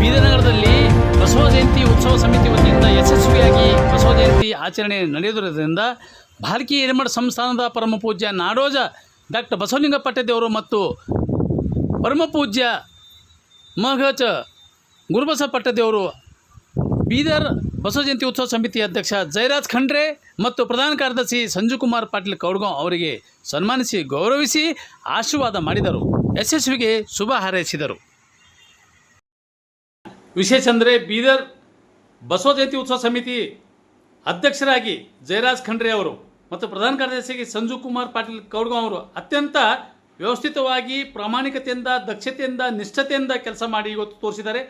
ಬೀದರ್ನಗರದಲ್ಲಿ ಬಸವ ಜಯಂತಿ ಉತ್ಸವ ಸಮಿತಿ ವತಿಯಿಂದ ಯಶಸ್ವಿಯಾಗಿ ಬಸವ ಜಯಂತಿ ಆಚರಣೆ ನಡೆಯುತ್ತಿರುವುದರಿಂದ ಭಾರತೀಯ ಹಿರೇಮಠ ಸಂಸ್ಥಾನದ ಪರಮ ಪೂಜ್ಯ ನಾಡೋಜ ಡಾಕ್ಟರ್ ಬಸವಲಿಂಗ ಪಟ್ಟದೇವರು ಮತ್ತು ಪರಮ ಪೂಜ್ಯ ಮಹಚ ಗುರುಬಸ ಪಟ್ಟದೇವರು ಬೀದರ್ ಬಸವ ಜಯಂತಿ ಉತ್ಸವ ಸಮಿತಿ ಅಧ್ಯಕ್ಷ ಜಯರಾಜ್ ಖಂಡ್ರೆ ಮತ್ತು ಪ್ರಧಾನ ಕಾರ್ಯದರ್ಶಿ ಸಂಜು ಕುಮಾರ್ ಪಾಟೀಲ್ ಕೌಡ್ಗಾಂವ್ ಅವರಿಗೆ ಸನ್ಮಾನಿಸಿ ಗೌರವಿಸಿ ಆಶೀರ್ವಾದ ಮಾಡಿದರು. ಯಶಸ್ವಿಗೆ ಶುಭ ಹಾರೈಸಿದರು. ವಿಶೇಷ ಅಂದರೆ ಬೀದರ್ ಬಸವ ಜಯಂತಿ ಉತ್ಸವ ಸಮಿತಿ ಅಧ್ಯಕ್ಷರಾಗಿ ಜಯರಾಜ್ ಖಂಡ್ರೆ ಅವರು ಮತ್ತು ಪ್ರಧಾನ ಕಾರ್ಯದರ್ಶಿಗೆ ಸಂಜು ಕುಮಾರ್ ಪಾಟೀಲ್ ಕೌಡ್ಗಾಂವ್ ಅವರು ಅತ್ಯಂತ ವ್ಯವಸ್ಥಿತವಾಗಿ ಪ್ರಾಮಾಣಿಕತೆಯಿಂದ, ದಕ್ಷತೆಯಿಂದ, ನಿಷ್ಠತೆಯಿಂದ ಕೆಲಸ ಮಾಡಿ ಇವತ್ತು ತೋರಿಸಿದ್ದಾರೆ.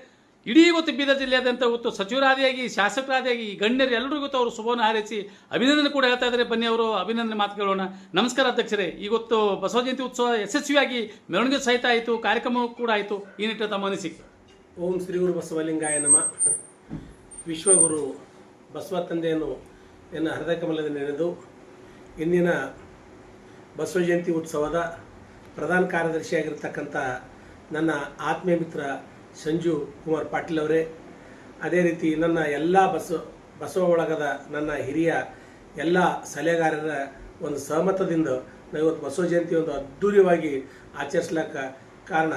ಇಡೀ ಇವತ್ತು ಬೀದರ್ ಜಿಲ್ಲೆಯಾದ್ಯಂತ ಇವತ್ತು ಸಚಿವರಾದಿಯಾಗಿ, ಶಾಸಕರಾದಿಯಾಗಿ ಗಣ್ಯರು ಎಲ್ಲರಿಗೂ ಅವರು ಶುಭವನ್ನು ಹಾರೈಸಿ ಅಭಿನಂದನೆ ಕೂಡ ಹೇಳ್ತಾ ಇದ್ದಾರೆ. ಬನ್ನಿ ಅವರು, ಅಭಿನಂದನೆ ಮಾತು ಕೇಳೋಣ. ನಮಸ್ಕಾರ ಅಧ್ಯಕ್ಷರೇ. ಇವತ್ತು ಬಸವ ಜಯಂತಿ ಉತ್ಸವ ಯಶಸ್ವಿಯಾಗಿ ಮೆರವಣಿಗೆ ಸಹಿತ ಆಯಿತು ಕಾರ್ಯಕ್ರಮ ಕೂಡ ಆಯಿತು. ಈ ನಿಟ್ಟಿನ ತಮ್ಮ ಅನಿಸಿಕೆ ಓಂ ಶ್ರೀ ಗುರು ಬಸವಲಿಂಗಾಯ ನಮ. ವಿಶ್ವಗುರು ಬಸವ ತಂದೆಯನ್ನು ನನ್ನ ಹೃದಯ ಕಮಲದ ನೆನೆದು ಇಂದಿನ ಬಸವ ಜಯಂತಿ ಉತ್ಸವದ ಪ್ರಧಾನ ಕಾರ್ಯದರ್ಶಿಯಾಗಿರ್ತಕ್ಕಂಥ ನನ್ನ ಆತ್ಮೀಯ ಮಿತ್ರ ಸಂಜು ಕುಮಾರ್ ಪಾಟೀಲ್ ಅವರೇ. ಅದೇ ರೀತಿ ನನ್ನ ಎಲ್ಲ ಬಸವ ಬಸವ ಒಳಗದ ನನ್ನ ಹಿರಿಯ ಎಲ್ಲ ಸಲಹೆಗಾರರ ಒಂದು ಸಹಮತದಿಂದ ನಾವು ಇವತ್ತು ಬಸವ ಜಯಂತಿ ಒಂದು ಅದ್ಧೂರಿಯಾಗಿ ಆಚರಿಸ್ಲಕ್ಕ ಕಾರಣ.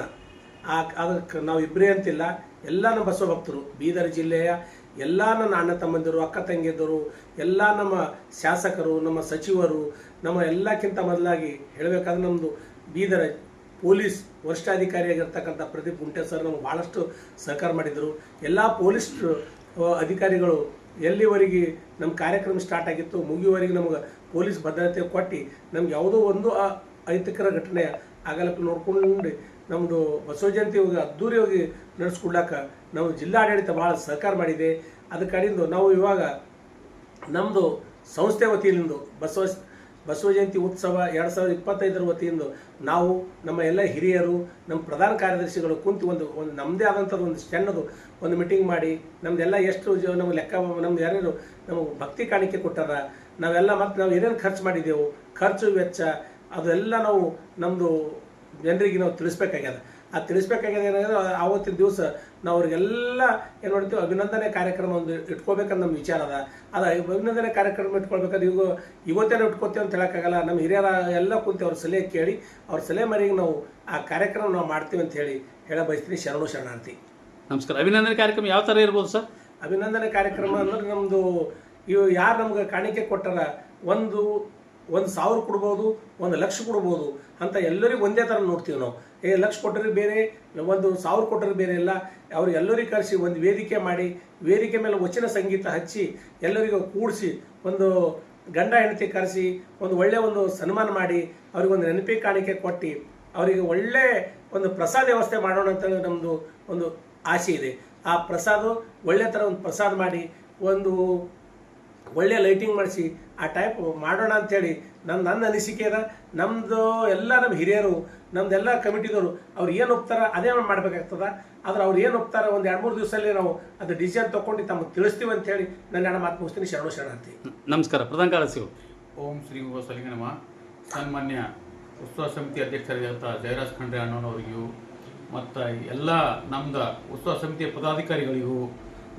ಅದಕ್ಕೆ ನಾವು ಇಬ್ಬರೇ ಅಂತಿಲ್ಲ, ಎಲ್ಲ ನಮ್ಮ ಬಸವ ಭಕ್ತರು, ಬೀದರ್ ಜಿಲ್ಲೆಯ ಎಲ್ಲ ನನ್ನ ಅಣ್ಣ ತಮ್ಮಂದಿರು, ಅಕ್ಕ ತಂಗಿಯರು, ಎಲ್ಲ ನಮ್ಮ ಶಾಸಕರು, ನಮ್ಮ ಸಚಿವರು, ನಮ್ಮ ಎಲ್ಲಕ್ಕಿಂತ ಮೊದಲಾಗಿ ಹೇಳಬೇಕಾದ್ರೆ ನಮ್ಮದು ಬೀದರ್ ಪೊಲೀಸ್ ವರಿಷ್ಠಾಧಿಕಾರಿಯಾಗಿರ್ತಕ್ಕಂಥ ಪ್ರದೀಪ್ ಗುಂಟೆ ಸರ್ ನಮ್ಗೆ ಭಾಳಷ್ಟು ಸಹಕಾರ ಮಾಡಿದರು. ಎಲ್ಲ ಪೊಲೀಸ್ ಅಧಿಕಾರಿಗಳು ಎಲ್ಲಿವರೆಗೆ ನಮ್ಮ ಕಾರ್ಯಕ್ರಮ ಸ್ಟಾರ್ಟ್ ಆಗಿತ್ತು, ಮುಗಿಯುವವರೆಗೆ ನಮ್ಗೆ ಪೊಲೀಸ್ ಭದ್ರತೆ ಕೊಟ್ಟು, ನಮ್ಗೆ ಯಾವುದೋ ಒಂದು ಅಹಿತಕರ ಘಟನೆ ಆಗಲಕ್ಕೆ ನೋಡ್ಕೊಂಡು ನಮ್ಮದು ಬಸವ ಜಯಂತಿ ಹೋಗಿ ಅದ್ದೂರಿಯಾಗಿ ನಡೆಸ್ಕೊಡ್ಲಾಕ ನಾವು ಜಿಲ್ಲಾಡಳಿತ ಭಾಳ ಸಹಕಾರ ಮಾಡಿದೆ. ಅದ ಕಡೆಯಿಂದ ನಾವು ಇವಾಗ ನಮ್ಮದು ಸಂಸ್ಥೆ ವತಿಯಿಂದ ಬಸವ ಬಸವ ಜಯಂತಿ ಉತ್ಸವ ಎರಡು ಸಾವಿರದ ಇಪ್ಪತ್ತೈದರ ವತಿಯಿಂದ ನಾವು ನಮ್ಮ ಎಲ್ಲ ಹಿರಿಯರು, ನಮ್ಮ ಪ್ರಧಾನ ಕಾರ್ಯದರ್ಶಿಗಳು ಕುಂತು ಒಂದು ಒಂದು ನಮ್ಮದೇ ಆದಂಥದ್ದು ಒಂದು ಸಣ್ಣದು ಒಂದು ಮೀಟಿಂಗ್ ಮಾಡಿ ನಮ್ದೆಲ್ಲ ಎಷ್ಟು ನಮ್ಗೆ ಲೆಕ್ಕ ನಮ್ದು ಯಾರ್ಯಾರು ನಮಗೆ ಭಕ್ತಿ ಕಾಣಿಕೆ ಕೊಟ್ಟಾರ, ನಾವೆಲ್ಲ ಮತ್ತು ನಾವು ಏನೇನು ಖರ್ಚು ಮಾಡಿದ್ದೆವು ಖರ್ಚು ವೆಚ್ಚ, ಅದೆಲ್ಲ ನಾವು ನಮ್ಮದು ಜನರಿಗೆ ನಾವು ತಿಳಿಸ್ಬೇಕಾಗ್ಯದ. ಆ ತಿಳಿಸ್ಬೇಕಾಗ್ಯದ ಏನಂದ್ರೆ ಆವತ್ತಿನ ದಿವಸ ನಾವು ಅವ್ರಿಗೆಲ್ಲ ಏನು ಮಾಡ್ತೀವಿ ಅಭಿನಂದನೆ ಕಾರ್ಯಕ್ರಮ ಒಂದು ಇಟ್ಕೋಬೇಕಂತ ನಮ್ಮ ವಿಚಾರ ಅದ. ಅದ ಅಭಿನಂದನೆ ಕಾರ್ಯಕ್ರಮ ಇಟ್ಕೊಳ್ಬೇಕಾದ್ರೆ ಇವಾಗ ಇವತ್ತೇನೋ ಇಟ್ಕೋತೀವಿ ಅಂತ ಹೇಳೋಕ್ಕಾಗಲ್ಲ. ನಮ್ಮ ಹಿರಿಯರ ಎಲ್ಲ ಕುಂತು ಅವ್ರ ಸಲಹೆ ಕೇಳಿ ಅವ್ರ ಸಲಹೆ ಮರಿಗೆ ನಾವು ಆ ಕಾರ್ಯಕ್ರಮ ನಾವು ಮಾಡ್ತೀವಿ ಅಂತ ಹೇಳಿ ಹೇಳ ಬಯಸ್ತೀನಿ. ಶರಣು ಶರಣಾರ್ಥಿ. ನಮಸ್ಕಾರ. ಅಭಿನಂದನೆ ಕಾರ್ಯಕ್ರಮ ಯಾವ ಥರ ಇರ್ಬೋದು ಸರ್? ಅಭಿನಂದನೆ ಕಾರ್ಯಕ್ರಮ ಅಂದ್ರೆ ನಮ್ಮದು ಇವು ಯಾರು ನಮ್ಗೆ ಕಾಣಿಕೆ ಕೊಟ್ಟಾರ ಒಂದು ಒಂದು ಸಾವಿರ ಕೊಡ್ಬೋದು, ಒಂದು ಲಕ್ಷ ಕೊಡ್ಬೋದು ಅಂತ ಎಲ್ಲರಿಗೂ ಒಂದೇ ಥರ ನೋಡ್ತೀವಿ ನಾವು. ಏ, ಲಕ್ಷ ಕೊಟ್ಟರೆ ಬೇರೆ, ಒಂದು ಸಾವಿರ ಕೊಟ್ಟರೆ ಬೇರೆ ಇಲ್ಲ. ಅವ್ರು ಎಲ್ಲರಿಗೂ ಕರೆಸಿ ಒಂದು ವೇದಿಕೆ ಮಾಡಿ, ವೇದಿಕೆ ಮೇಲೆ ವಚನ ಸಂಗೀತ ಹಚ್ಚಿ, ಎಲ್ಲರಿಗೂ ಕೂಡಿಸಿ, ಒಂದು ಗಂಡ ಹೆಂಡತಿ ಕರೆಸಿ, ಒಂದು ಒಳ್ಳೆಯ ಒಂದು ಸನ್ಮಾನ ಮಾಡಿ ಅವ್ರಿಗೊಂದು ನೆನಪಿ ಕಾಣಿಕೆ ಕೊಟ್ಟು, ಅವರಿಗೆ ಒಳ್ಳೆ ಒಂದು ಪ್ರಸಾದ ವ್ಯವಸ್ಥೆ ಮಾಡೋಣ ಅಂತ ನಮ್ಮದು ಒಂದು ಆಸೆ ಇದೆ. ಆ ಪ್ರಸಾದ, ಒಳ್ಳೆ ಥರ ಒಂದು ಪ್ರಸಾದ ಮಾಡಿ, ಒಂದು ಒಳ್ಳೆ ಲೈಟಿಂಗ್ ಮಾಡಿಸಿ ಆ ಟೈಪ್ ಮಾಡೋಣ ಅಂಥೇಳಿ ನನ್ನ ನನ್ನ ಅನಿಸಿಕೆ ಅದ. ನಮ್ಮದು ಎಲ್ಲ ನಮ್ಮ ಹಿರಿಯರು ನಮ್ದೆಲ್ಲ ಕಮಿಟಿದವರು ಅವ್ರು ಏನು ಒಪ್ತಾರ ಅದೇ ಮಾಡ್ಬೇಕಾಗ್ತದ. ಆದ್ರೆ ಅವ್ರು ಏನು ಒಪ್ತಾರ ಒಂದು ಎರಡು ಮೂರು ದಿವಸದಲ್ಲಿ ನಾವು ಅದು ಡಿಸಿಷನ್ ತೊಗೊಂಡು ತಮಗೆ ತಿಳಿಸ್ತೀವಿ ಅಂತ ಹೇಳಿ ನನ್ನ ಎರಡು ಮಾತು ಮುಗಿಸ್ತೀನಿ. ಶರಣು ಶರಣಾರ್ಥಿ. ನಮಸ್ಕಾರ. ಪ್ರಧಾನ ಕಾರ್ಯದರ್ಶಿಗಳು ಓಂ ಶ್ರೀ ಬಸವಲಿಂಗ ನಮ. ಸನ್ಮಾನ್ಯ ಉತ್ಸವ ಸಮಿತಿ ಅಧ್ಯಕ್ಷರಾದಂಥ ಜಯರಾಜ್ ಖಂಡ್ರೆ ಅಣ್ಣನವರಿಗೂ ಮತ್ತು ಎಲ್ಲ ನಮ್ದು ಉತ್ಸವ ಸಮಿತಿಯ ಪದಾಧಿಕಾರಿಗಳಿಗೂ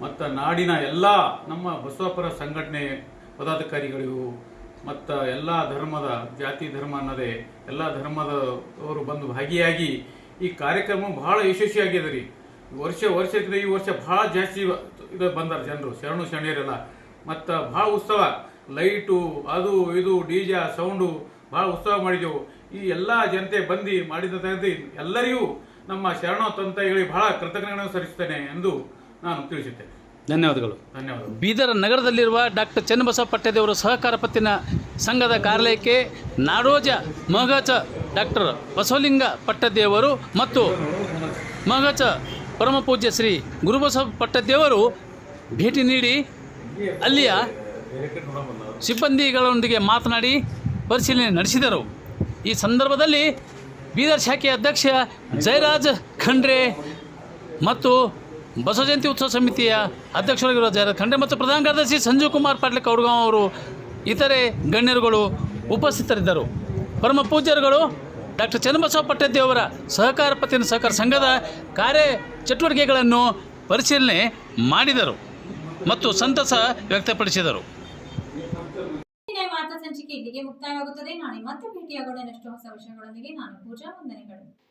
ಮತ್ತು ನಾಡಿನ ಎಲ್ಲ ನಮ್ಮ ಬಸವಪರ ಸಂಘಟನೆ ಪದಾಧಿಕಾರಿಗಳಿಗೂ, ಮತ್ತು ಎಲ್ಲ ಧರ್ಮದ ಜಾತಿ ಧರ್ಮ ಅನ್ನದೇ ಎಲ್ಲ ಧರ್ಮದವರು ಬಂದು ಭಾಗಿಯಾಗಿ ಈ ಕಾರ್ಯಕ್ರಮ ಬಹಳ ಯಶಸ್ವಿಯಾಗಿದೆ ರೀ. ವರ್ಷ ವರ್ಷಕ್ಕಿಂತ ಈ ವರ್ಷ ಭಾಳ ಜಾಸ್ತಿ ಇದು ಬಂದಾರ ಜನರು, ಶರಣು ಶರಣಿಯರೆಲ್ಲ. ಮತ್ತು ಭಾಳ ಉತ್ಸವ, ಲೈಟು, ಅದು, ಇದು, ಡಿ ಜೆ, ಸೌಂಡು ಭಾಳ ಉತ್ಸವ ಮಾಡಿದೆವು. ಈ ಎಲ್ಲ ಜನತೆ ಬಂದು ಮಾಡಿದ ಎಲ್ಲರಿಗೂ ನಮ್ಮ ಶರಣ ಹೇಳಿ ಬಹಳ ಕೃತಜ್ಞತೆಗಳನ್ನು ಸರಿಸ್ತೇನೆ ಎಂದು ನಾನು ತಿಳಿಸುತ್ತೇನೆ. ಧನ್ಯವಾದಗಳು. ಧನ್ಯವಾದಗಳು. ಬೀದರ್ ನಗರದಲ್ಲಿರುವ ಡಾಕ್ಟರ್ ಚನ್ನಬಸವ ಪಟ್ಟದೇವರ ಸಹಕಾರ ಪತ್ತಿನ ಸಂಘದ ಕಾರ್ಯಾಲಯಕ್ಕೆ ನಾಡೋಜ ಮಗಚ ಡಾಕ್ಟರ್ ಬಸವಲಿಂಗ ಪಟ್ಟದೇವರು ಮತ್ತು ಮಗಚ ಪರಮ ಪೂಜ್ಯ ಶ್ರೀ ಗುರುಬಸವ ಪಟ್ಟದೇವರು ಭೇಟಿ ನೀಡಿ ಅಲ್ಲಿಯ ಸಿಬ್ಬಂದಿಗಳೊಂದಿಗೆ ಮಾತನಾಡಿ ಪರಿಶೀಲನೆ ನಡೆಸಿದರು. ಈ ಸಂದರ್ಭದಲ್ಲಿ ಬೀದರ್ ಶಾಖೆಯ ಅಧ್ಯಕ್ಷ ಜಯರಾಜ್ ಖಂಡ್ರೆ ಮತ್ತು ಬಸವ ಜಯಂತಿ ಉತ್ಸವ ಸಮಿತಿಯ ಅಧ್ಯಕ್ಷರಾಗಿರುವ ಜಯರಾಜ್ ಖಂಡೆ ಮತ್ತು ಪ್ರಧಾನ ಕಾರ್ಯದರ್ಶಿ ಸಂಜೀವ್ ಕುಮಾರ್ ಪಾಟೀಲ್ ಕೌಡ್ಗಾಂವ್ ಅವರು ಇತರೆ ಗಣ್ಯರುಗಳು ಉಪಸ್ಥಿತರಿದ್ದರು. ಪರಮ ಪೂಜ್ಯರುಗಳು ಡಾಕ್ಟರ್ ಚನ್ನಬಸವ ಪಟ್ಟದೇವರ ಸಹಕಾರ ಪತ್ತಿನ ಸಹಕಾರ ಸಂಘದ ಕಾರ್ಯ ಚಟುವಟಿಕೆಗಳನ್ನು ಪರಿಶೀಲನೆ ಮಾಡಿದರು ಮತ್ತು ಸಂತಸ ವ್ಯಕ್ತಪಡಿಸಿದರು. ಸಂಚಿಕೆ ಇಲ್ಲಿಗೆ ಮುಕ್ತಾಯವಾಗುತ್ತದೆ. ನಾಳೆ ಮತ್ತೆ ಭೇಟಿಯಾಗೋಣ. ಹೊಸ ನಾನು ಪೂಜಾ ವಂದನೆಗಳು.